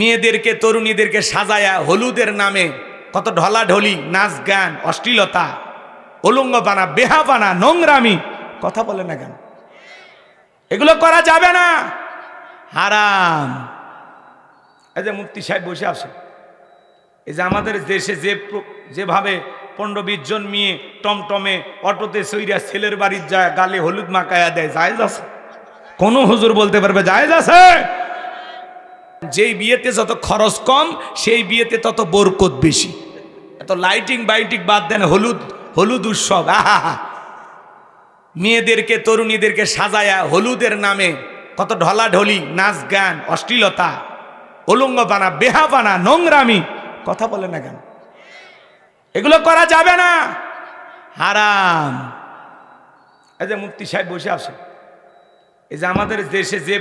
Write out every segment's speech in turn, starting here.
মেয়েদেরকে, তরুণীদেরকে সাজায়া হলুদের নামে কত ঢলাঢলি নাচ গান অশ্লীলতা উলঙ্গপানা বেহাপানা নোংরামি, কথা বলে না কেন? এগুলো করা যাবে না। হারাম। এই যে মুফতি সাহেব বসে আছে। এই যে আমাদের দেশে যে যেভাবে পনেরো বিশ জন মেয়ে টমটমে অটোতে সইরা ছেলের বাড়ির যায়, গালে হলুদ মাকায়া দেয়, জায়েজ আছে? কোনো হুজুর বলতে পারবে, জায়েজ আছে? যেই বিয়েতে যত খরচ কম, সেই বিয়েতে তত বরকত বেশি। এত লাইটিং বাইটিং বাদ দেন, হলুদ হলুদ উৎসব আহা মেয়েদেরকে, তরুণীদেরকে সাজায়া হলুদের নামে কত ঢলাঢলি, নাচ গান, অশ্লীলতা উলঙ্গপানা বেহাপানা নোংরামি, কথা বলে না কেন? এগুলো করা যাবে না। হারাম। এই যে মুফতি সাহেব বসে আছে এই যে আমাদের দেশে যে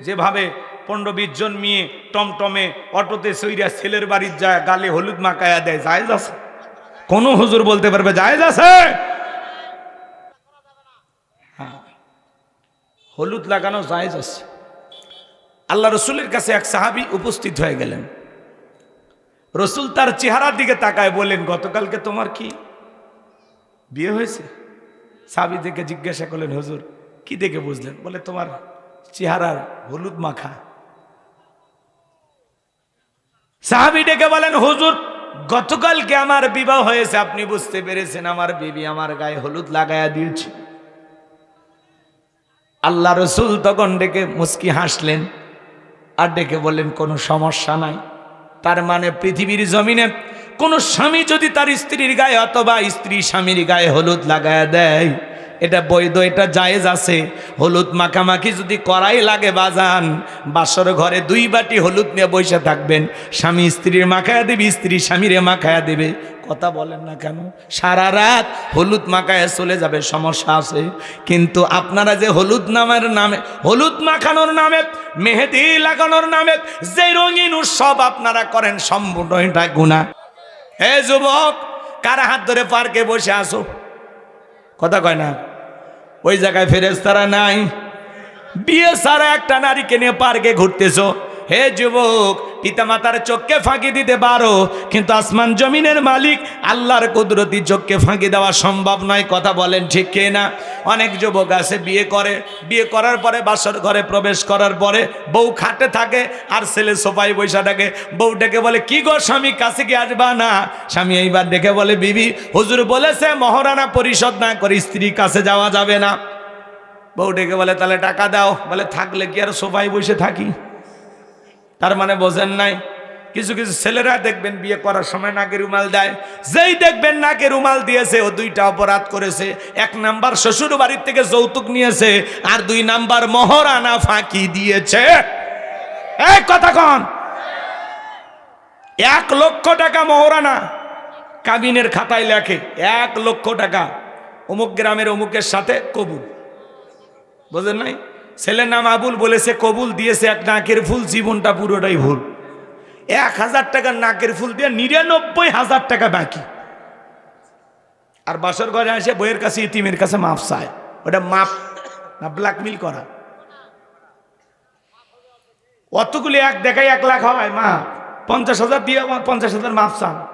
যেভাবে পনেরো বিশ জন মেয়ে টমটমে অটোতে সইরা ছেলের বাড়ির যায়, গালে হলুদ মাকায়া দেয়, জায়েজ আছে? কোনো হুজুর বলতে পারবে, জায়েজ আছে? হ্যাঁ। হলুদ লাগানো জায়েজ আছে। আল্লাহ রসুলের কাছে এক সাহাবি উপস্থিত হয়ে গেলেন। রসুল তার চেহারার দিকে তাকায় বলেন গতকালকে তোমার কি বিয়ে হয়েছে? সাবি দেখে জিজ্ঞাসা করলেন, হুজুর, কি দেখে বুঝলেন? বলে, তোমার চেহারার হলুদ মাখা। সাহাবি ডেকে বলেন, হুজুর, গতকালকে আমার বিবাহ হয়েছে, আপনি বুঝতে পেরেছেন, আমার বিবি আমার গায়ে হলুদ লাগায়া দিয়েছে। আল্লাহ রসুল তখন ডেকে মুস্কি হাসলেন আর ডেকে বললেন, কোনো সমস্যা নাই। তার মানে পৃথিবীর জমিনে কোনো স্বামী যদি তার স্ত্রীর গায়ে অথবা স্ত্রী স্বামীর গায়ে হলুদ লাগায় দেয় এটা বৈধ, এটা জায়েজ আছে। হলুদ মাখামাখি যদি করাই লাগে বাজান, বাসর ঘরে দুই বাটি হলুদ নিয়ে বসে থাকবেন। স্বামী স্ত্রীর মাখায়া দেবে, স্ত্রী স্বামীরে মাখায়া দেবে। কথা বলেন না কেন? সারা রাত হলুদ মাখায় চলে যাবে, সমস্যা আছে। কিন্তু আপনারা যে হলুদ নামের নামে, হলুদ মাখানোর নামে, মেহেদি লাগানোর নামে, যে রঙিন উৎসব আপনারা করেন, সম্পূর্ণ এটা গুণা হে যুবক, কারা হাত ধরে পার্কে বসে আসো কথা কয় না। ওই জায়গায় ফেরেস্তারা নাই। বিয়ে সারা একটা নারীকে নিয়ে পার্কে ঘুরতেছো। হে যুবক, পিতামাতার চোখকে ফাঁকি দিতে পারো, কিন্তু আসমান জমিনের মালিক আল্লাহর কুদরতি চোখকে ফাঁকি দেওয়া সম্ভব নয়, কথা বলেন ঠিক কে না? অনেক যুবক আছে, বিয়ে করে, বিয়ে করার পরে বাসর ঘরে প্রবেশ করার পরে বউ খাটে থাকে আর ছেলে সোফায় বৈশা থাকে। ডেকে বলে, কি গো স্বামী, কাছে কি আসবা না? স্বামী এইবার ডেকে বলে, বিবি, হুজুর বলেছে মহারানা পরিশোধ না করে স্ত্রীর কাছে যাওয়া যাবে না। বউ ডেকে বলে, তাহলে টাকা দাও। বলে, থাকলে কি আর সোফায় বসে থাকি? তার মানে বোঝেন নাই? কিছু কিছু ছেলেরা দেখবেন বিয়ে করার সময় নাকে রুমাল দেয়। যেই দেখবেন নাকে রুমাল দিয়েছে, ও দুইটা অপরাধ করেছে। এক নাম্বার শ্বশুর বাড়ির থেকে যৌতুক নিয়েছে, আর দুই নাম্বার মহরানা ফাঁকি দিয়েছে। এই কথা কন। এক লক্ষ টাকা মহরানা কাবিনের খাতায় লেখে, এক লক্ষ টাকা। অমুক গ্রামের অমুকের সাথে কবুল। বোঝেন নাই? ছেলের নাম আবুল বলেছে, কবুল দিয়েছে এক নাকের ফুল, জীবনটা পুরোটাই ভুল। এক হাজার টাকার নাকের ফুল দিয়ে নিরানব্বই হাজার টাকা বাকি। আর বাসর ঘরে আসে বইয়ের কাছে ইতিমের কাছে মাপ চায়। ওটা মাপ না ব্ল্যাকমেল করা। অতগুলি এক দেখাই এক লাখ হয়, মা। পঞ্চাশ হাজার দিয়ে পঞ্চাশ হাজার মাপ চান।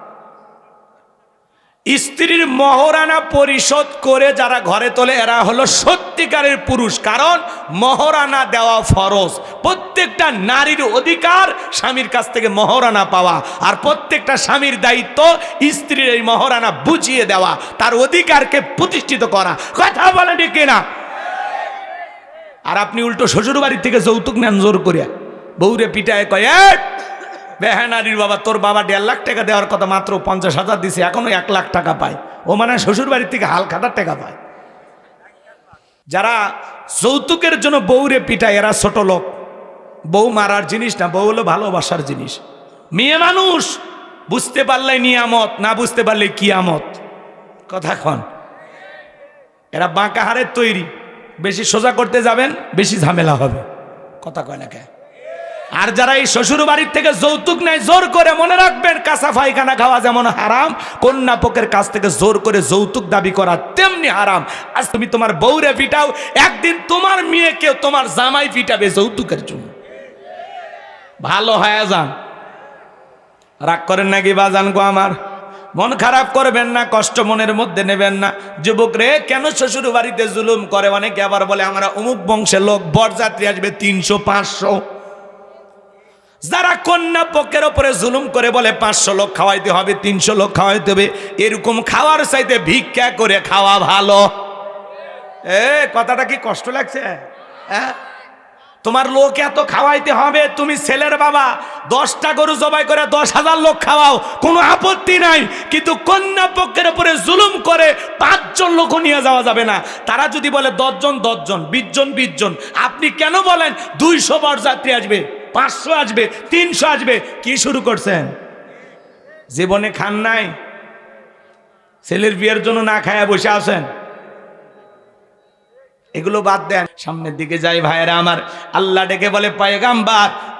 স্ত্রীর মহরানা পরিশোধ করে যারা ঘরে তোলে এরা হলো সত্যিকারের পুরুষ। কারণ মহরানা দেওয়া ফরজ। প্রত্যেকটা নারীর অধিকার স্বামীর কাছ থেকে মহরানা পাওয়া। আর প্রত্যেকটা স্বামীর দায়িত্ব স্ত্রীর এই মহরানা বুঝিয়ে দেওয়া তার অধিকারকে প্রতিষ্ঠিত করা। কথা বলে কিনা? আর আপনি উল্টো শ্বশুর বাড়ির থেকে যৌতুক নেন জোর করিয়া। বউরে পিটায় কয় "এই, বেহানারির বাবা, তোর বাবা দেড় লাখ টাকা দেওয়ার কথা মাত্র পঞ্চাশ হাজার দিছে, এখনও এক লাখ টাকা পায়। ও মানে শ্বশুর বাড়ির থেকে হাল খাটার টাকা পায়। যারা যৌতুকের জন্য বউরে পিটায়, এরা ছোট লোক। বউ মারার জিনিস না, বউ হলো ভালোবাসার জিনিস। মেয়ে মানুষ বুঝতে পারলে নিয়ামত, না বুঝতে পারলে কিয়ামত। কথা খন এরা বাঁকা হারের তৈরি। বেশি সোজা করতে যাবেন, বেশি ঝামেলা হবে। কথা কয় না কে? আর যারা এই শ্বশুর বাড়ির থেকে যৌতুক নেয়, জোর করে মনে রাখবেন, কাঁচা পায়খানা খাওয়া যেমন হারাম, কন্যা পক্ষের কাছ থেকে জোর করে যৌতুক দাবি করা তেমনি হারাম। আজ তুমি তোমার বউরে পিটাও, একদিন তোমার মেয়েকে তোমার জামাই পিটাবে যৌতুকের জন্য। ভালো হয়ে যান। রাগ করেন নাকি বাজান গো আমার? মন খারাপ করবেন না, কষ্ট মনের মধ্যে নেবেন না। যুবক রে, কেন শ্বশুর বাড়িতে জুলুম করে? অনেকে আবার বলে, আমরা অমুক বংশের লোক, বরযাত্রী আসবে তিনশো, পাঁচশো। যারা কন্যা পক্ষের ওপরে জুলুম করে বলে পাঁচশো লোক খাওয়াইতে হবে, তিনশো লোক খাওয়াইতে হবে, এরকম খাওয়ার চাইতে ভিক্ষা করে খাওয়া ভালো। এ, কথাটা কি কষ্ট লাগছে? হ্যাঁ তোমার লোক এত খাওয়াইতে হবে, তুমি ছেলের বাবা, দশটা গরু জবাই করে দশ হাজার লোক খাওয়াও, কোনো আপত্তি নাই। কিন্তু কন্যা পক্ষের উপরে জুলুম করে পাঁচজন লোক নিয়ে যাওয়া যাবে না। তারা যদি বলে দশজন দশজন, বিশজন বিশজন, আপনি কেন বলেন দুইশো বরযাত্রী আসবে? পাঁচশো আসবে, তিনশো আসবে। কি শুরু করছেন? জীবনে খান নাই? ছেলের বিয়ের জন্য না খায়া বসে আছেন? এগুলো বাদ দেন। সামনের দিকে যাই ভাইয়েরা আমার। আল্লাহ ডেকে বলে, পায়গাম্বার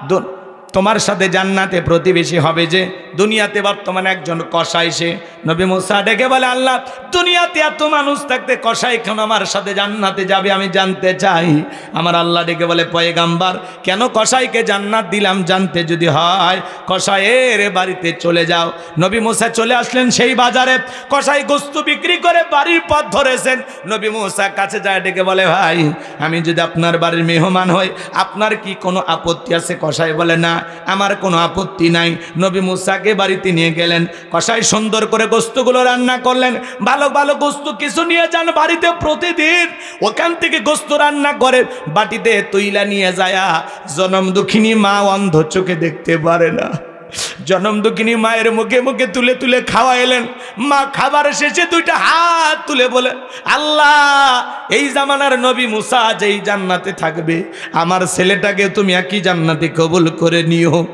তোমার সাথে জান্নাতে প্রতিবেশী হবে যে, দুনিয়াতে বর্তমানে একজন কসাই সে। নবী মুসা ডেকে বলে, আল্লাহ, দুনিয়াতে এত মানুষ থাকতে কসাই কেন আমার সাথে জান্নাতে যাবে আমি জানতে চাই। আমার আল্লাহ ডেকে বলে, পয়গাম্বার, কেন কসাইকে জান্নাত দিলাম জানতে যদি হয়? কসাইয়ের বাড়িতে চলে যাও। নবী মুসা চলে আসলেন সেই বাজারে। কসাই গোস্তু বিক্রি করে বাড়ির পথ ধরেছেন। নবী মুসা কাছে যায়, ডেকে বলে, ভাই, আমি যদি আপনার বাড়ির মেহমান হই, আপনার কি কোনো আপত্তি আছে? কসাই বলে, না আমার কোনো আপত্তি নাই। নবী মুসাকে বাড়িতে নিয়ে গেলেন কসাই সুন্দর করে গোস্তগুলো রান্না করলেন। ভালো ভালো গোস্ত কিছু নিয়ে যান বাড়িতে প্রতিদিন। ওখান থেকে গোস্ত রান্না করে বাটিতে তৈলা নিয়ে যায়। জনম দুঃখিনী মা অন্ধ চোখে দেখতে পারে না। জনম দুঃখিনী মায়ের মুখে মুখে তুলে তুলে খাওয়া এলেন মা খাবার শেষে দুইটা হাত তুলে বলে, আল্লাহ, এই জামানার নবী মুসা যেই জান্নাতে থাকবে, আমার ছেলেটাকে তুমি একই জান্নাতে কবুল করে নিও।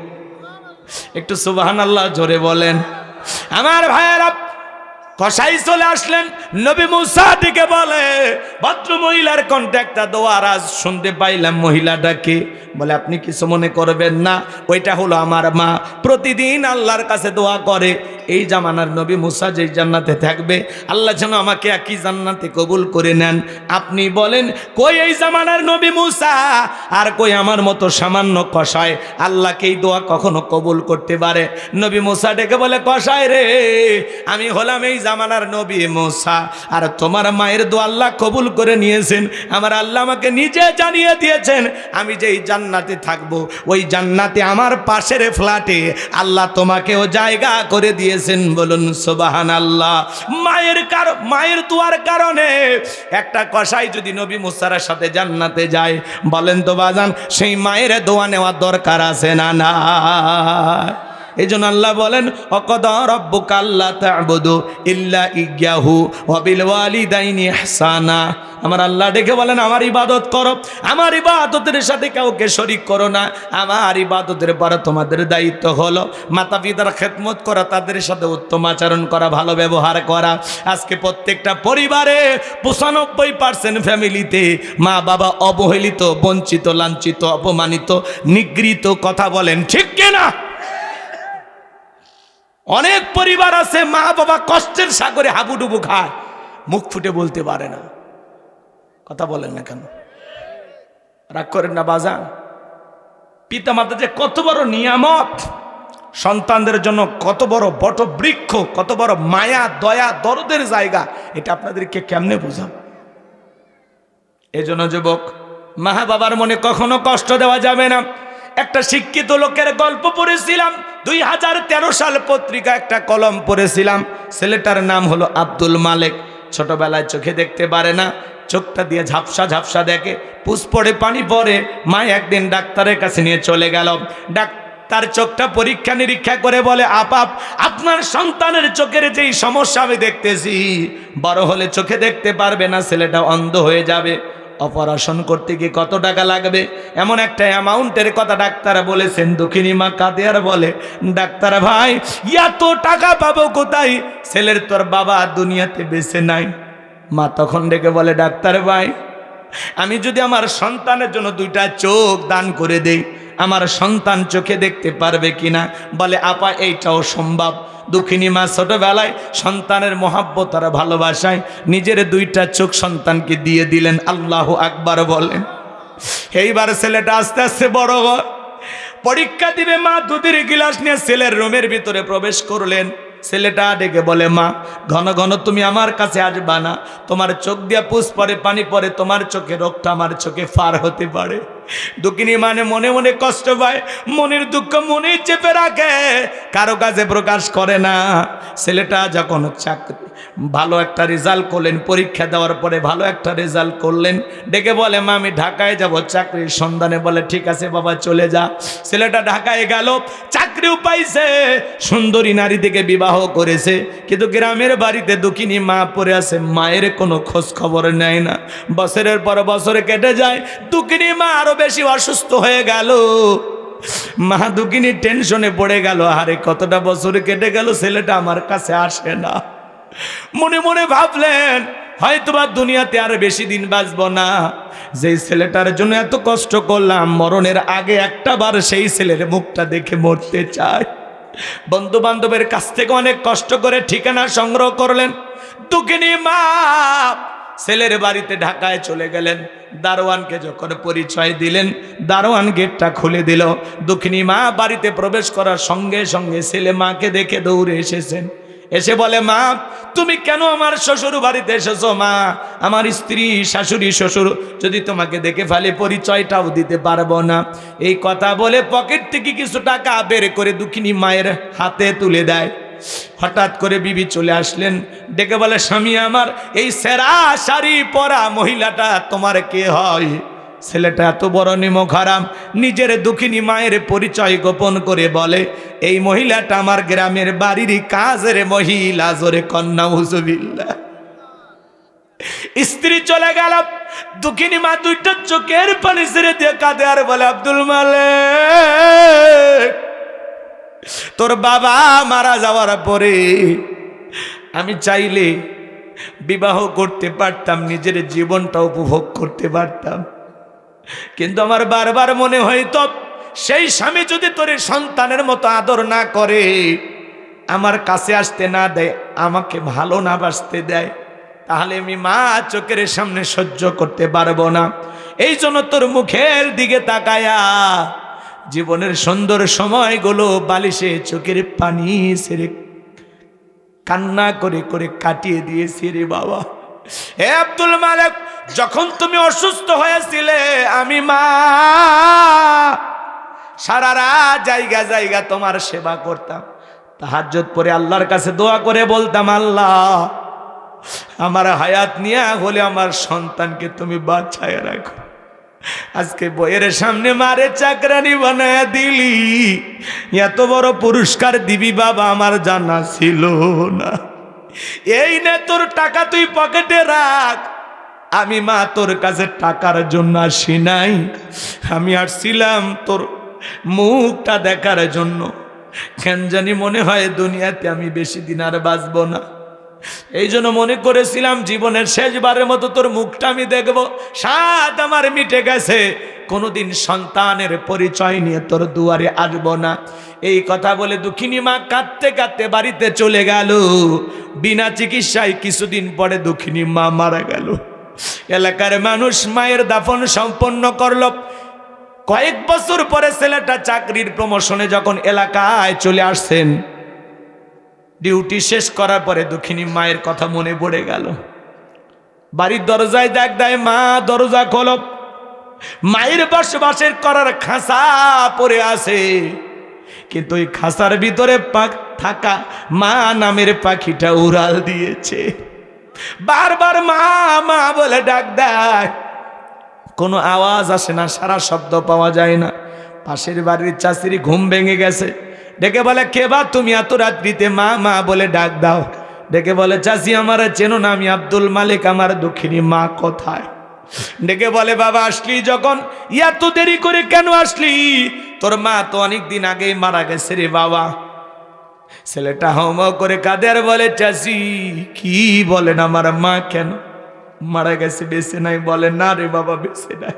একটু সুবাহান আল্লাহ জোরে বলেন। আমার ভাইয়েরা কসাই চলে আসলেন। নবী মুসা দিকে বলে, ভদ্র মহিলার কণ্ঠে একটা দোয়ার আজ শুনতে পাইলাম মহিলাটাকে। বলে, আপনি কিছু মনে করবেন না, ওইটা হলো আমার মা। প্রতিদিন আল্লাহর কাছে দোয়া করে। এই জামানার নবী মুসা যেই জান্নাতে থাকবে, আল্লাহ যেন আমাকে একই জান্নাতে কবুল করে নেন। আপনি বলেন, কই এই জামানার নবী মুসা? আর কই আমার মতো সামান্য কষায় আল্লাহকে এই দোয়া কখনো কবুল করতে পারে। নবী মুসা ডেকে বলে কষায় রে, আমি হলাম এই জামানার নবী মুসা। আর তোমার মায়ের দোয়া আল্লাহ কবুল করে নিয়েছেন। আমার আল্লাহ আমাকে নিজে জানিয়ে দিয়েছেন, আমি যেই জান্নাতে থাকব, ওই জান্নাতে আমার পাশের ফ্ল্যাটে আল্লাহ তোমাকেও জায়গা করে দিয়েছেন বলুন সোবাহান আল্লাহ মায়ের কার, মায়ের তোয়ার কারণে একটা কষাই যদি নবী মুসারার সাথে জান্নাতে যায়, বলেন তো বাজান, সেই মায়ের দোয়া নেওয়ার দরকার আছে না না এই জন্য আল্লাহ বলেন, অকদ রব্বুকা আল্লাহ ইল্লা ইয়াহু ওয়া বিল ওয়ালিদাইনি ইহসানা। আমার আল্লাহ ডেকে বলেন, আমার ইবাদত করো। আমার ইবাদতের সাথে কাউকে শরিক করো না। আমার ইবাদতের পরে তোমাদের দায়িত্ব হলো মাতা পিতার খেদমত করা, তাদের সাথে উত্তম আচরণ করা, ভালো ব্যবহার করা। আজকে প্রত্যেকটা পরিবারে পঁচানব্বই পার্সেন্ট ফ্যামিলিতে মা বাবা অবহেলিত, বঞ্চিত, লাঞ্ছিত, অপমানিত, নিগৃহীত, কথা বলেন, ঠিক কিনা? অনেক পরিবার আছে, মা বাবা কষ্টের সাগরে হাবুডুবু খায়, মুখ ফুটে বলতে পারে না। কথা বলেন না কেন? রাগ করেন না বাজান? পিতা মাতা যে কত বড় নিয়ামত, সন্তানদের জন্য কত বড় বট বৃক্ষ কত বড় মায়া, দয়া, দরদের জায়গা, এটা আপনাদেরকে কেমনে বুঝাব? এজন্য যুবক, মা বাবার মনে কখনো কষ্ট দেওয়া যাবে না। একটা শিক্ষিত লোকের গল্প পড়েছিলাম, দুই হাজার তেরো সাল পত্রিকা একটা কলম পড়েছিলাম। ছেলেটার নাম হলো আব্দুল মালেক। ছোটবেলায় চোখে দেখতে পারে না, চোখটা দিয়ে ঝাপসা ঝাপসা দেখে পুষ পড়ে পানি পড়ে মা একদিন ডাক্তারের কাছে নিয়ে চলে গেল। ডাক্তার তার চোখটা পরীক্ষা নিরীক্ষা করে বলে আপাপ আপনার সন্তানের চোখের যেই সমস্যা আমি দেখতেছি, বড় হলে চোখে দেখতে পারবে না, ছেলেটা অন্ধ হয়ে যাবে। অপারেশন করতে গিয়ে কত টাকা লাগবে? এমন একটা অ্যামাউন্টের কথা ডাক্তার বলেছেন দক্ষিণী মা কাঁদে আর বলে, ডাক্তার ভাই, এত টাকা পাবো কোথায়? ছেলের তোর বাবা দুনিয়াতে বেছে নাই। মা তখন ডেকে বলে, ডাক্তার ভাই, আমি যদি আমার সন্তানের জন্য দুইটা চোখ দান করে দেই আমার সন্তান চোখে দেখতে পারবে কিনা? বলে, আপা, এইটাও সম্ভব। দুঃখিনী মা ছোটবেলায় সন্তানের মহাব্বত আর ভালোবাসায় নিজের দুইটা চোখ সন্তানকে দিয়ে দিলেন। আল্লাহ আকবার বলেন, এইবার ছেলেটা আস্তে আস্তে বড় হয় পরীক্ষা দিবে মা, দুধের গিলাস নিয়ে ছেলের রুমের ভিতরে প্রবেশ করলেন। ছেলেটা ডেকে বলে, মা, ঘন ঘন তুমি আমার কাছে আসবা না। তোমার চোখ দিয়া পুষ পরে, পানি পরে, তোমার চোখে রোগটা আমার চোখে ফার হতে পারে। দুঃখিনী মানে মনে মনে কষ্ট পায়, মনের দুঃখ মনে চেপে রাখে, কারও কাছে প্রকাশ করে না। ছেলেটা যখন চাকরি ভালো একটা রেজাল্ট করলেন, পরীক্ষা দেওয়ার পরে ভালো একটা রেজাল্ট করলেন। ডেকে বলে, মা, আমি ঢাকায় যাব। চাকরির সন্ধানে বলে, ঠিক আছে বাবা, চলে যা। ছেলেটা ঢাকায় গেল, চাকরিও পাইছে, সুন্দরী নারী থেকে বিবাহ করেছে। কিন্তু গ্রামের বাড়িতে দুঃখিনী মা পড়ে আছে, মায়ের কোনো খোঁজ খবর নেয় না। বছরের পর বছরে কেটে যায়, দুঃখিনী মা আরও বেশি অসুস্থ হয়ে গেল। মা দুঃখিনী টেনশনে পড়ে গেল, আরে, কতটা বছর কেটে গেল? ছেলেটা আমার কাছে আসে না। মনে মনে ভাবলেন হয়তো বা দুনিয়াতে আর বেশি দিন বাঁচব না। যেই ছেলেটার জন্য এত কষ্ট করলাম, মরণের আগে একটা বার সেই ছেলের মুখটা দেখে মরতে চাই। বন্ধু বান্ধবের কাছ থেকে অনেক কষ্ট করে ঠিকানা সংগ্রহ করলেন। দুঃখিনী মা, ছেলের বাড়িতে ঢাকায় চলে গেলেন। দারোয়ানকে যখন পরিচয় দিলেন, দারোয়ান গেটটা খুলে দিল। দুঃখিনী মা, বাড়িতে প্রবেশ করার সঙ্গে সঙ্গে ছেলে মাকে দেখে দৌড়ে এসেছেন। এসে বলে, মা, তুমি কেন আমার শ্বশুর বাড়িতে এসেছ, মা? আমার স্ত্রী, শাশুড়ি, শ্বশুর, যদি তোমাকে দেখে ফেলে, পরিচয়টাও দিতে পারব না। এই কথা বলে পকেট থেকে কিছু টাকা বের করে দুঃখিনী মায়ের হাতে তুলে দেয়। হঠাৎ করে বিবি চলে আসলেন। ডেকে বলে, স্বামী আমার, এই সেরা শাড়ি পরা মহিলাটা তোমার কে হয়? ছেলেটা এত বড় নিমক হারাম, নিজের দুঃখিনী মায়ের পরিচয় গোপন করে বলে, এই মহিলাটা আমার গ্রামের বাড়ির কাজের মহিলা, জোরে কন্যা হুজুবিল্লা স্ত্রী চলে গেল, দুঃখিনী মা দুইটা চোখের পানি ছেড়ে দিয়ে কাঁদে আর বলে, আব্দুল মালিক, তোর বাবা মারা যাওয়ার পরে আমি চাইলে বিবাহ করতে পারতাম, নিজের জীবনটা উপভোগ করতে পারতাম। কিন্তু আমার বারবার মনে হইতো সেই স্বামী যদি তোর সন্তানের মতো আদর না করে, আমার কাছে আসতে না দেয়, আমাকে ভালো না বাসতে দেয়, তাহলে আমি মা চোখের সামনে সহ্য করতে পারব না। এই জন্য তোর মুখের দিকে তাকায়া জীবনের সুন্দর সময়গুলো বালিশে চোখের পানি সেরে কান্না করে করে কাটিয়ে দিয়েছি রে বাবা। হে আব্দুল মালিক যখন তুমি অসুস্থ হয়েছিলে, আমি মা, সারা রাত জায়গা জায়গা তোমার সেবা করতাম। তাহাজ্জত পরে আল্লাহর কাছে দোয়া করে বলতাম, আল্লাহ, আমার হায়াত নিয়ে হলে আমার সন্তানকে তুমি বাচ্চায় রাখো। আজকে বইয়ের সামনে মারে চাকরানি বানায় দিলি। এত বড় পুরস্কার দিবি বাবা, আমার জানা ছিল না। এই নে তোর টাকা তুই পকেটে রাখ। আমি মা, তোর কাছে টাকার জন্য আসি নাই। আমি আসছিলাম তোর মুখটা দেখার জন্য। কেন জানি মনে হয় দুনিয়াতে আমি বেশি দিন আর বাঁচবো না। এই জন্য মনে করেছিলাম জীবনের শেষবারের মতো তোর মুখটা আমি দেখব। সাত আমার মিটে গেছে। কোনোদিন সন্তানের পরিচয় নিয়ে তোর দুয়ারে আসব না। এই কথা বলে দুঃখিনী মা কাঁদতে কাঁদতে বাড়িতে চলে গেল। বিনা চিকিৎসায় কিছুদিন পরে দুঃখিনী মা মারা গেল। এলাকার মানুষ মায়ের দাফন সম্পন্ন করল। কয়েক বছর পরে ছেলেটা চাকরির প্রমোশনে যখন এলাকায় চলে আসছেন ডিউটি শেষ করার পরে দক্ষিণী মায়ের কথা মনে পড়ে গেল। বাড়ির দরজায় দেখ দেয়, মা, দরজা খোল। মায়ের বসবাসের করার খাঁচা পড়ে আছে। কিন্তু ওই খাঁচার ভিতরে পাক থাকা মা নামের পাখিটা উড়াল দিয়েছে। বারবার মা মা বলে ডাক দেয়। কোনো আওয়াজ আসে না, সারা শব্দ পাওয়া যায় না। পাশের বাড়ির চাষির ঘুম ভেঙে গেছে। ডেকে বলে, কে বা তুমি এত রাত্রিতে মা মা বলে ডাক দাও? ডেকে বলে চাষি আমার চেনো না, আমি আব্দুল মালিক, আমার দক্ষিণী মা কোথায়? ডেকে বলে, বাবা আসলি যখন? এত দেরি করে কেন আসলি? তোর মা তো অনেক দিন আগেই মারা গেছে রে বাবা। ছেলেটা হম করে কাদের বলে চাষি কি বলেন আমার মা কেন? মারা গেছে, বেঁচে নাই, বলে, না রে বাবা, বেঁচে নাই।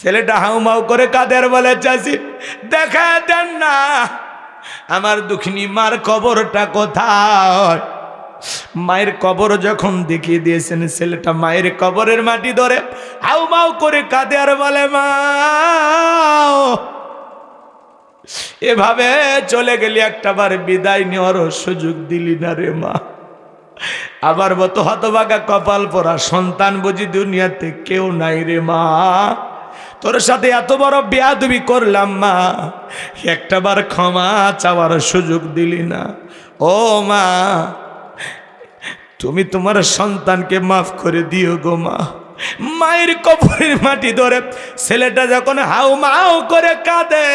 ছেলেটা হাউমাউ করে কাদের বলে চাষি দেখা দেন না, আমার দুঃখিনী মার কবরটা কোথায়? মায়ের কবর যখন দেখিয়ে দিয়েছেন, ছেলেটা মায়ের কবরের মাটি ধরে হাউমাউ করে কাঁদে আর বলে, মা এভাবে চলে গেলি একটাবার, বিদায় নেওয়ারও সুযোগ দিলি না রে মা। আবার মতো হতবাগা কপাল পরা সন্তান বুঝি দুনিয়াতে কেউ নাই রে মা। তোর সাথে এত বড় বেয়াদবি করলাম মা, একটাবার ক্ষমা চাওয়ার সুযোগ দিলি না। ও মা, তুমি তোমার সন্তানকে মাফ করে দিও গো মা। মায়ের কবরের মাটি ধরে ছেলেটা যখন হাউ মাউ করে কাঁদে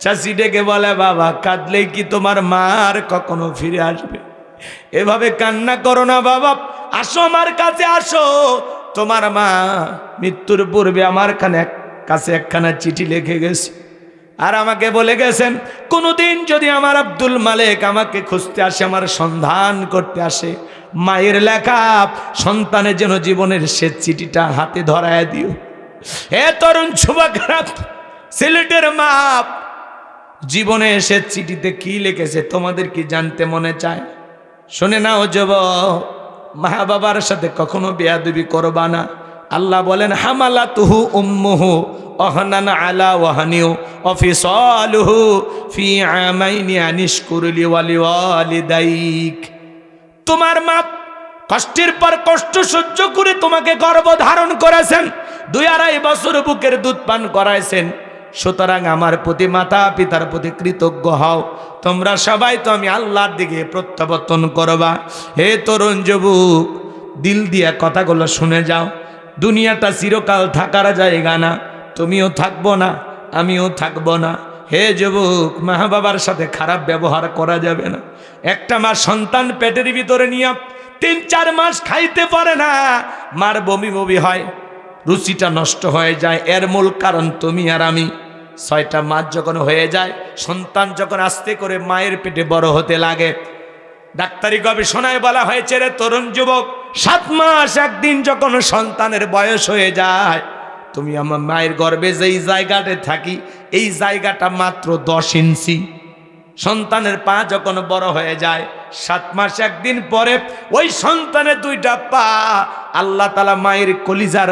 চাষি ডেকে বলে, বাবা কাঁদলে কি তোমার মা আর কখনো ফিরে আসবে? এভাবে কান্না করো না, বাবা। আসো আমার কাছে, আসো। তোমার মা মৃত্যুর পূর্বে আমার কানে কাছে একখানা চিঠি লিখে গেছে। আর আমাকে বলে গেছেন, কোনোদিন যদি আমার আব্দুল মালিক আমাকে খুঁজতে আসে, আমার সন্ধান করতে আসে, মায়ের লেখা, সন্তানের যেন জীবনের সে চিঠিটা হাতে ধরায় দিও। হে তরুণ যুবকরা সিলেটের মাপ জীবনে এসে চিঠিতে কি লিখেছে, তোমাদের কি জানতে মনে চায়? শোনে না ও যুব মা বাবার সাথে কখনো বেয়াদবি করবা না। আল্লাহ বলেন হামালা তুহু উম্মুহু অহনান আলা ওয়াহানিউ অফিসলহু ফি আমাইনি আনিশকুরলি ওয়ালি ওয়ালিদাইক। তোমার মা, কষ্টের পর কষ্ট সহ্য করে তোমাকে গর্ভ ধারণ করেছেন। দুই আড়াই বছর বুকের দুধ পান করাইছেন। সুতরাং আমার প্রতি মাতা পিতার প্রতি কৃতজ্ঞ হও। তোমরা সবাই তো আমি আল্লাহর দিকে প্রত্যাবর্তন করবা। হে তরুণ যুবক, দিল দিয়া কথাগুলো শুনে যাও। দুনিয়াটা চিরকাল থাকার জায়গা না। তুমিও থাকব না, আমিও থাকব না। হে যুবক মা বাবার সাথে খারাপ ব্যবহার করা যাবে না। একটা মা সন্তান পেটের ভিতরে নিয়ে তিন চার মাস খাইতে পারে না। মার বমি বমি হয়। রুচিটা নষ্ট হয়ে যায়। এর মূল কারণ তুমি আর আমি। ছয়টা মাস যখন হয়ে যায়, সন্তান যখন আস্তে করে মায়ের পেটে বড় হতে লাগে, ডাক্তারি গবেষণায় বলা হয়েছে রে তরুণ যুবক, সাত মাস একদিন যখন সন্তানের বয়স হয়ে যায়, তুমি আমার মায়ের গর্ভে যেই জায়গাতে থাকি, এই জায়গাটা মাত্র দশ ইঞ্চি। সন্তানের পা যখন বড় হয়ে যায়, সাত মাস একদিন পরে ওই সন্তানের দুইটা পা আল্লাহ তালা মায়ের কলিজার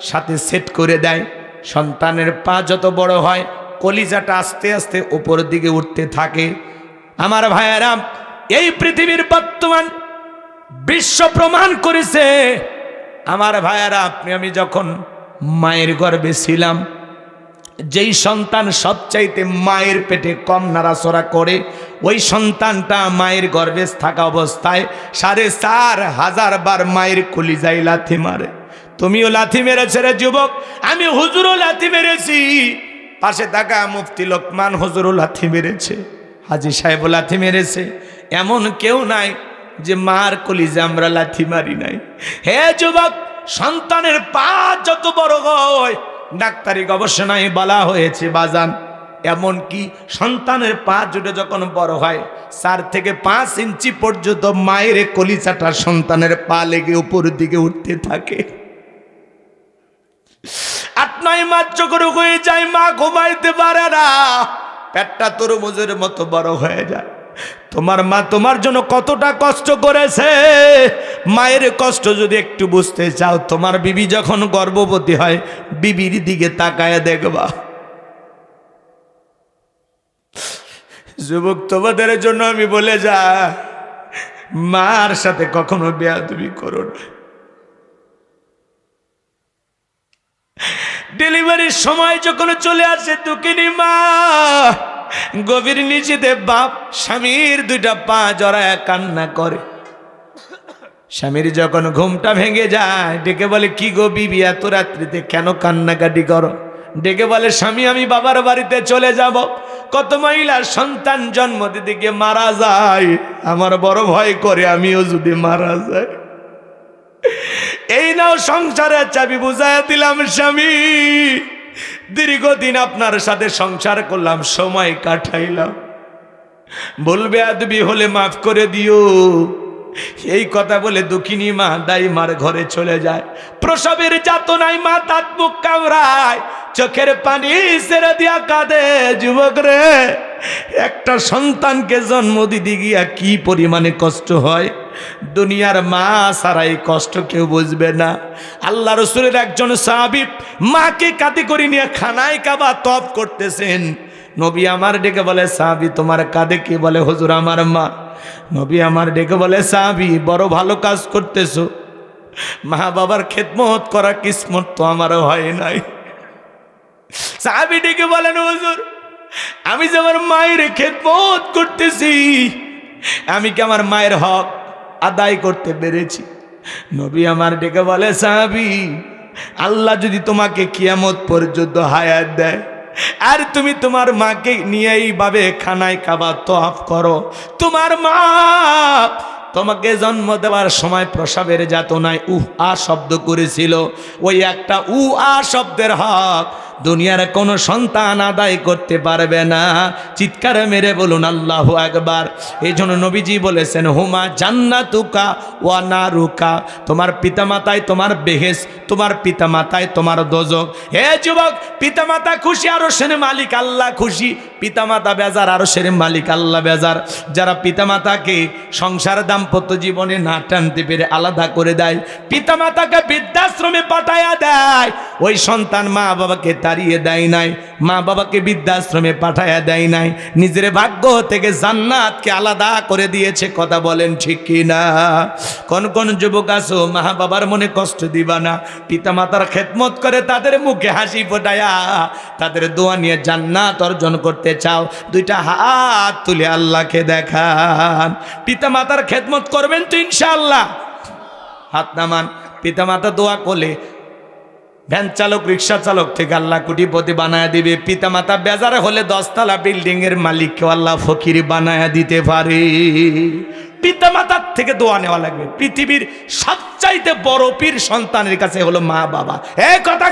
সাথে সেট করে দেয়। সন্তানের পা যত বড় হয়, কলিজাটা আস্তে আস্তে উপর দিকে উঠতে থাকে। আমার ভাইয়েরা, এই পৃথিবীর বর্তমান বিশ্ব প্রমাণ করেছে। আমার ভাইয়েরা, আপনি, আমি যখন মায়ের গর্ভে ছিলাম, যেই সন্তান সবচাইতে মায়ের পেটে কম নাড়াচড়া করে, ওই সন্তানটা মায়ের গর্ভে থাকা অবস্থায় সাড়ে চার হাজার বার মায়ের কলিজাই লাথি মারে। তুমিও লাথি মেরেছে রে যুবক। আমি হুজুরও লাথি মেরেছি। পাশে থাকা মুফতি লোকমান হুজুরও লাথি মেরেছে। হাজি সাহেবও লাথি মেরেছে। এমন কেউ নাই যে মার কলিজা আমরা লাথি মারি নাই। হে যুবক, সন্তানের পা যত বড় হয়, ডাক্তারি গবেষণায় বলা হয়েছে বাজান। এমন কি সন্তানের পা জুড়ে যখন বড় হয়, চার থেকে পাঁচ ইঞ্চি পর্যন্ত মায়ের কলিচাটা সন্তানের পা লেগে উপর দিকে উঠতে থাকে। আট নয় মাস হয়ে যায়, মা ঘুমাইতে পারে না। পেটটা তরমুজের মতো বড় হয়ে যায়। তোমার মা তোমার জন্য কতটা কষ্ট করেছে? মায়ের কষ্ট যদি একটু বুঝতে চাও, তোমার বিবি যখন গর্ভবতী হয়, বিবির দিকে তাকায় দেখবা। যুবক, তোমাদের জন্য আমি বলে যা মার সাথে কখনো বেয়াদবি করো না। ডেলিভারির সময় যখন চলে আসে দুকিনি মা, গভীর নিচেতে বাপ, স্বামীর দুইটা পা জড়ায় কান্না করে। স্বামীর যখন ঘুমটা ভেঙে যায়, ডেকে বলে, কি গো বিবি, এত রাত্রিতে কেন কান্নাকাটি করো? ডেকে বলে, স্বামী, আমি বাবার বাড়িতে চলে যাব। কত মহিলার সন্তান জন্ম গিয়ে মারা যায়। আমার বড় ভয় করে আমিও যদি মারা যায় এই নাও সংসারের চাবি বুঝাইয়া দিলাম স্বামী। দীর্ঘদিন আপনার সাথে সংসার করলাম, সময় কাটাইলাম। বলবে, আদবি হলে মাফ করে দিও। এই কথা বলে দুঃখিনী মা দাই মার ঘরে চলে যায়। প্রসবের যাতনায় মা তাত মুখ কামড়ায়, চোখের পানি সেরে দিয়া কাঁদে যুবক রে। একটা সন্তানকে জন্ম দিতে গিয়া কি পরিমাণে কষ্ট হয়? দুনিয়ার মা সারাই কষ্ট কেউ বুঝবে না। আল্লাহ রসুলের একজন সাহাবিব মাকে কাতি করে নিয়ে খানায় কাবা তপ করতেছেন। নবী আমার ডেকে বলে, সাহাবি, তোমার কাঁধে কে বলে, হুজুর আমার মা নবী আমার ডেকে বলে, সাহাবি, বড় ভালো কাজ করতেছো। মা বাবার খেদমত করা কিসমত তো আমারও হয় নাই। সাহাবি ডেকে বলেন, হজুর, আমি যে আমার মায়ের খেদমত করতেছি, আমি কি আমার মায়ের হক আদায় করতে পেরেছি। নবী আমার ডেকে বলে, সাহাবি, আল্লাহ যদি তোমাকে কিয়ামত পর্যন্ত হায়াত দেয়, আর তুমি তোমার মাকে নিয়ে এইভাবে খানায় খাবার তফ করো, তোমার মা তোমাকে জন্ম দেওয়ার সময় প্রসাবের যাতনায় উহ আ শব্দ করেছিল। ওই একটা উ আ শব্দের হক দুনিয়ার কোনো সন্তান আদায় করতে পারবে না। চিৎকার মেরে বলুন, আল্লাহ একবার এই জন্য নবীজি বলেছেন, হুমা জান্নাতুকা ওয়া নারুকা। তোমার পিতামাতায় তোমার বেহেস তোমার পিতামাতায় তোমার দোজক। হে যুবক, পিতামাতা খুশি, আর সেন মালিক, আল্লাহ খুশি। পিতামাতা বেজার, আরও সেরে মালিক, আল্লাহ বেজার। যারা পিতামাতাকে সংসার দাম্পত্য জীবনে না টানতে পেরে আলাদা করে দেয়, পিতামাতাকে বৃদ্ধাশ্রমে পাঠায়া দেয়। ওই সন্তান মা বাবাকে তাড়িয়ে দেয় নাই মা বাবাকে বৃদ্ধাশ্রমে পাঠায়া দেয় নাই। নিজের ভাগ্য থেকে জান্নাতকে আলাদা করে দিয়েছে, কথা বলেন ঠিক কি না কোন কোন যুবক আসো মা বাবার মনে কষ্ট দিবা না। পিতা মাতার খেদমত করে তাদের মুখে হাসি ফোটায়া তাদের দোয়া নিয়ে জান্নাত অর্জন করতে চাও, দুইটা হাত তুলে আল্লাহকে দেখান। পিতা মাতার খেদমত করবেন তো ইনশাআল্লাহ। হাত নামান পিতা মাতা দোয়া করলে ভ্যান চালক, রিক্সা চালক থেকে আল্লাহ কোটিপতি বানায় দিবে। পিতা মাতা বেজারে হলে দশতলা বিল্ডিং এর মালিককে আল্লাহ ফকির বানায় দিতে পারে। পিতামাতার থেকে দোয়া নেওয়া লাগবে। পৃথিবীর সবচাইতে বড় পীর সন্তানের কাছে হলো মা বাবা এ কথা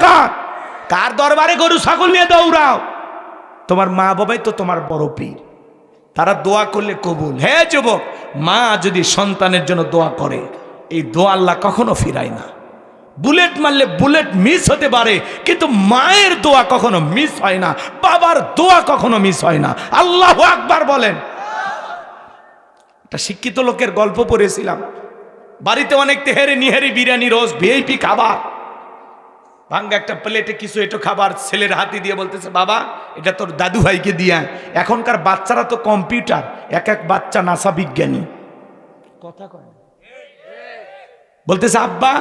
কার দরবারে গরু, ছাগল নিয়ে দৌড়াও। তোমার মা বাবাই তো তোমার বড় পীর। তারা দোয়া করলে কবুল। হে যুবক, মা যদি সন্তানের জন্য দোয়া করে, এই দোয়া আল্লাহ কখনো ফিরায় না। বুলেট মারলে বুলেট মিস হতে পারে, কিন্তু মায়ের দোয়া কখনো মিস হয় না, বাবার দোয়া কখনো মিস হয় না। আল্লাহ আকবার বলেন। একটা শিক্ষিত লোকের গল্প পড়েছিলাম। বাড়িতে অনেক তেহেরে নিহেরি বিরিয়ানি রোজ ভিআইপি খাবার। ভাঙ্গা একটা প্লেটে কিছু একটু খাবার ছেলের হাতে দিয়ে বলতেছে বাবা এটা তোর দাদু ভাইকে দিয়া এখনকার বাচ্চারা তো কম্পিউটার এক এক বাচ্চা নাসা বিজ্ঞানী। কথা কয় বলতেছে আব্বা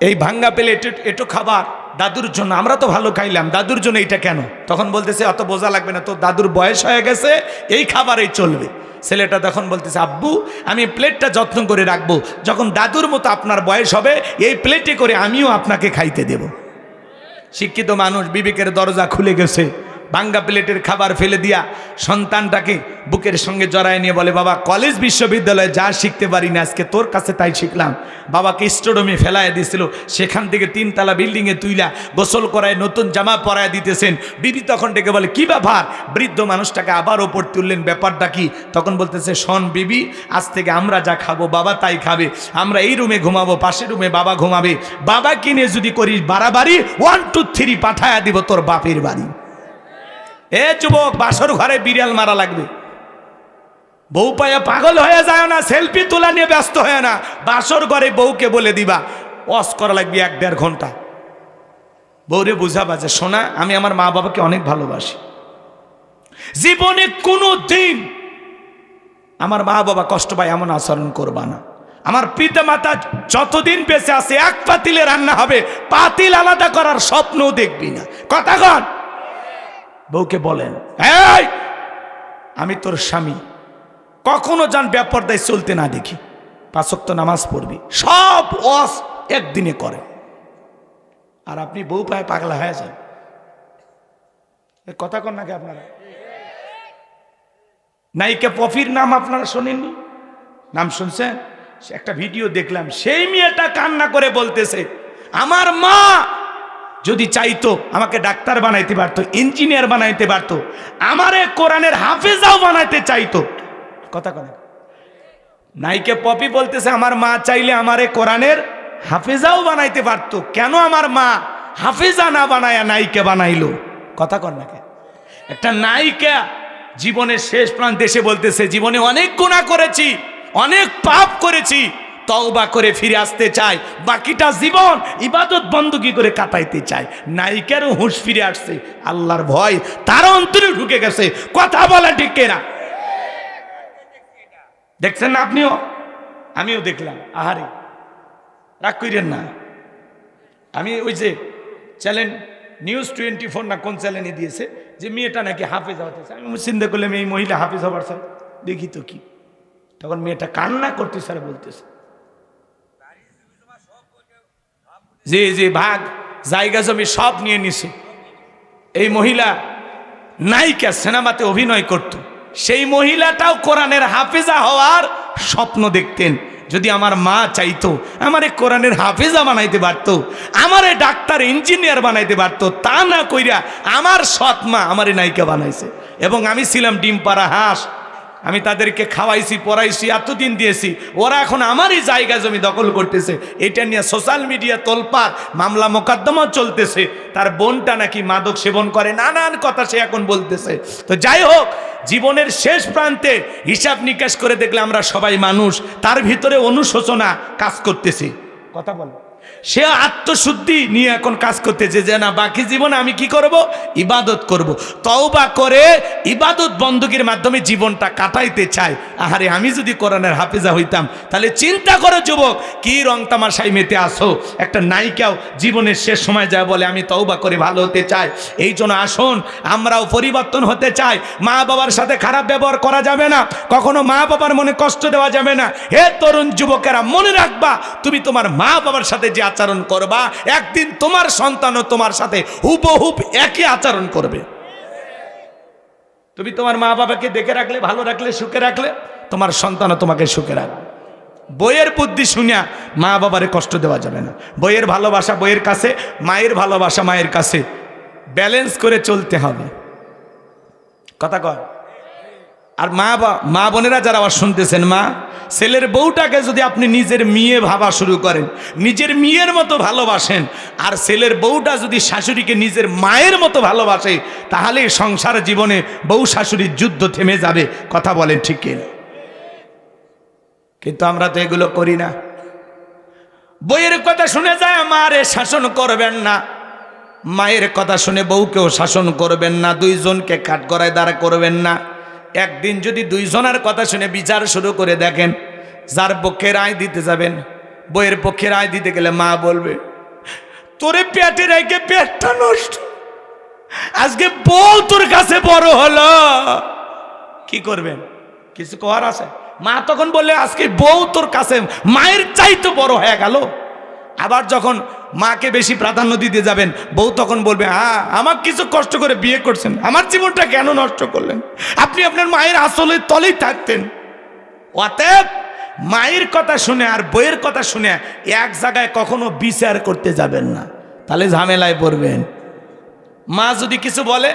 এই ভাঙ্গা পেলে এটু এটু খাবার দাদুর জন্য, আমরা তো ভালো খাইলাম, দাদুর জন্য এইটা কেন? তখন বলতেছে, অত বোঝা লাগবে না তো দাদুর বয়স হয়ে গেছে, এই খাবারেই চলবে। ছেলেটা তখন বলতেছে, আব্বু, আমি প্লেটটা যত্ন করে রাখব, যখন দাদুর মতো আপনার বয়স হবে, এই প্লেটে করে আমিও আপনাকে খাইতে দেব। শিক্ষিত মানুষ বিবেকের দরজা খুলে গেছে। ভাঙ্গা প্লেটের খাবার ফেলে দিয়া সন্তানটাকে বুকের সঙ্গে জড়ায় নিয়ে বলে, বাবা কলেজ বিশ্ববিদ্যালয়ে যা শিখতে পারি না আজকে তোর কাছে তাই শিখলাম। বাবাকে স্টোডমে ফেলায় দিয়েছিল। সেখান থেকে তিনতলা বিল্ডিংয়ে তুইলা গোসল করায়, নতুন জামা পরায় দিতেছেন। বিবি তখন ডেকে বলে, কি ব্যাপার? বৃদ্ধ মানুষটাকে আবার ওপর তুললেন, ব্যাপারটা কি? তখন বলতেছে, শন বিবি, আজ থেকে আমরা যা খাব, বাবা তাই খাবে। আমরা এই রুমে ঘুমাবো, পাশের রুমে বাবা ঘুমাবে। বাবা কিনে যদি করিস, বাড়াবাড়ি ওয়ান টু থ্রি পাঠায়া দিব তোর বাপের বাড়ি। এ যুবক, বাসর ঘরে বিড়াল মারা লাগবে। বউ পায়া পাগল হয়ে যায় না, সেলফি তোলা নিয়ে ব্যস্ত হয়ে না। বাসর ঘরে বউকে বলে দিবা অস করা লাগবে এক দেড় ঘণ্টা। বউরে বুঝাবা যে, শোনা, আমি আমার মা বাবাকে অনেক ভালোবাসি। জীবনে কোনো দিন আমার মা বাবা কষ্ট পায় এমন আচরণ করবা না। আমার পিতা মাতা যতদিন বেঁচে আছে, এক পাতিলে রান্না হবে, পাতিল আলাদা করার স্বপ্নও দেখবি না। কথা কন। বউকে বলেন, এই, আমি তোর স্বামী। কখনো যান ব্যাপারদায় চলতে না দেখি। পাঁচক্ত নামাজ পড়বি। সব অস একদিনে করে আর আপনি বউ পায়ে পাগলা হয়ে যান। কথা কন নাকি আপনারা? নায়িকা পফির নাম আপনারা শোনেননি? নাম শুনছেন? একটা ভিডিও দেখলাম। সেই মেয়েটা কান্না করে বলতেছে, আমার মা যদি চাইতো আমাকে ডাক্তার বানাইতে পারতো, ইঞ্জিনিয়ার বানাইতে পারতো, আমারে কোরআনের হাফেজাও বানাইতে চাইতো। কথা কথা নাইকে পপি বলতেছে, আমার মা চাইলে আমারে কোরআনের হাফেজাও বানাইতে পারতো। কেন আমার মা হাফেজা না বানায়া নাইকে বানাইলো? কথা কর না কেন? একটা নায়িকা জীবনের শেষ প্রান্ত এসে বলতেছে, জীবনে অনেক গুণা করেছি, অনেক পাপ করেছি তওবা করে ফিরে আসতে চায়। বাকিটা জীবন ইবাদত বন্দুকি করে কাটাইতে চায়। নায়িকারও হুঁশ ফিরে আসছে? আল্লাহর ভয় তার অন্তরে ঢুকে গেছে। কথা বলা ঠিক কেনা? দেখছেন না আপনিও? আমিও দেখলাম। আহারে, রাগ কইরেন না। আমি ওই যে চ্যানেল নিউজ টোয়েন্টি ফোর না কোন চ্যানেলে দিয়েছে, যে মেয়েটা নাকি হাফেজ হতেছে আমি চিন্তা করলাম, এই মহিলা হাফেজ হবার স্যার দেখি তো কি। তখন মেয়েটা কান্না করতে স্যার বলতেছে। জি জি ভাগ জায়গা জমি সব নিয়ে নিছে। এই মহিলা নায়িকা সিনেমাতে অভিনয় করত। সেই মহিলাটাও কোরআনের হাফেজা হওয়ার স্বপ্ন দেখতেন। যদি আমার মা চাইতো, আমারে কোরআনের হাফেজা বানাইতে পারতো, আমারে ডাক্তার, ইঞ্জিনিয়ার বানাইতে পারতো, তা না কইরা আমার সৎ মা আমারে নায়িকা বানাইছে। এবং আমি ছিলাম ডিম পাড়া হাঁস। আমি তাদেরকে খাওয়াইছি, পড়াইছি, এতদিন দিয়েছি। ওরা এখন আমারই জায়গা জমি দখল করতেছে। এটা নিয়ে সোশ্যাল মিডিয়া তোলপার মামলা মোকদ্দমা চলতেছে। তার বোনটা নাকি মাদক সেবন করে, নানান কথা সে এখন বলতেছে। তো যাই হোক, জীবনের শেষ প্রান্তে হিসাব নিকাশ করে দেখলে আমরা সবাই মানুষ। তার ভিতরে অনুশোচনা কাজ করতেছি। কথা বল। সে আত্মশুদ্ধি নিয়ে এখন কাজ করতেছে, যে না, বাকি জীবনে আমি কি করব? ইবাদত করব। তওবা করে ইবাদত বন্দুকের মাধ্যমে জীবনটা কাটাইতে চাই আহারে, আমি যদি কোরআনের হাফিজা হইতাম, তাহলে চিন্তা করো যুবক, কি রং তামাশাই মেতে আসো? একটা নায়িকাও জীবনের শেষ সময় যায় বলে, আমি তওবা করে ভালো হতে চাই। এই জন্য আসুন, আমরাও পরিবর্তন হতে চাই। মা বাবার সাথে খারাপ ব্যবহার করা যাবে না। কখনো মা বাবার মনে কষ্ট দেওয়া যাবে না। হে তরুণ যুবকেরা, মনে রাখবা, তুমি তোমার মা বাবার সাথে যে আচরণ করবা, একদিন তোমার সন্তানও তোমার সাথে হুবহুব একই আচরণ করবে। তুমি তোমার মা বাবাকে দেখে রাখলে, ভালো রাখলে, সুখে রাখলে, তোমার সন্তানও তোমাকে সুখে রাখবে। বইয়ের বুদ্ধি শুনিয়া মা বাবারে কষ্ট দেওয়া যাবে না। বইয়ের ভালোবাসা বইয়ের কাছে, মায়ের ভালোবাসা মায়ের কাছে। ব্যালেন্স করে চলতে হবে। কথা কয়? আর মা বা, মা বোনেরা যারা আবার শুনতেছেন, মা ছেলের বউটাকে যদি আপনি নিজের মেয়ে ভাবা শুরু করেন, নিজের মেয়ের মতো ভালোবাসেন, আর ছেলের বউটা যদি শাশুড়িকে নিজের মায়ের মতো ভালোবাসে, তাহলে সংসার জীবনে বউ শাশুড়ির যুদ্ধ থেমে যাবে, কথা বলেন ঠিক কিনা? কিন্তু আমরা তো এগুলো করি না। বইয়ের কথা শুনে যায়, মারে শাসন করবেন না। মায়ের কথা শুনে বউকেও শাসন করবেন না, দুইজনকে কাঠগড়ায় দাঁড়া করবেন না। একদিন যদি দুইজনের কথা শুনে বিচার শুরু করে দেখেন, যার পক্ষে রায় দিতে যাবেন, বইয়ের পক্ষে রায় দিতে গেলে মা বলবে, তোরে পেটে রেখে পেটটা নষ্ট। আজকে বউ তোর কাছে বড় হলো। কি করবেন? কিছু করার আছে? মা তখন বললে, আজকে বউ তোর কাছে মায়ের চাইতে বড় হয়ে গেল। আবার যখন মাকে বেশি প্রাধান্য দিতে যাবেন। বউ তখন বলবে হ্যাঁ আমার কিছু কষ্ট করে বিয়ে করছেন। আমার জীবনটা কেন নষ্ট করলেন? আপনি আপনার মায়ের আসলের তলেই থাকতেন। অতএব মায়ের কথা শুনে আর বইয়ের কথা শুনে এক জায়গায় কখনো বিচার করতে যাবেন না। তাহলে ঝামেলায় পড়বেন। মা যদি কিছু বলে,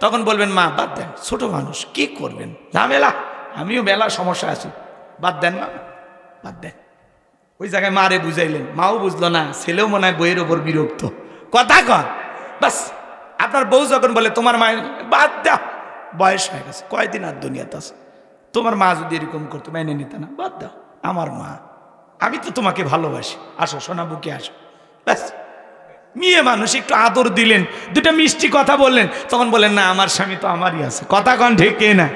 তখন বলবেন, মা, বাদ দেন। ছোট মানুষ, কি করবেন? ঝামেলা। আমিও মেলা সমস্যা আছি। বাদ দেন, মা। বাদ দেন। ওই জায়গায় মারে বুঝাইলেন। মাও বুঝলো না, ছেলেও মনে হয় বইয়ের ওপর বিরক্ত। কথা কর বাস, আপনার বউ যখন বলে, তোমার মায়ের বাদ দাও। বয়স হয়ে গেছে, কয়দিন আর দুনিয়াতে আছে? তোমার মা যদি এরকম করতো, মেনে নিতে না, বাদ দাও। আমার মা, আমি তো তোমাকে ভালোবাসি। আসো, সোনা বুকে আসো। ব্যাস মেয়ে মানুষ একটু আদর দিলেন দুটা মিষ্টি কথা বললেন, তখন বললেন, না, আমার স্বামী তো আমারই আছে। কথা কন, ঠিক কে না?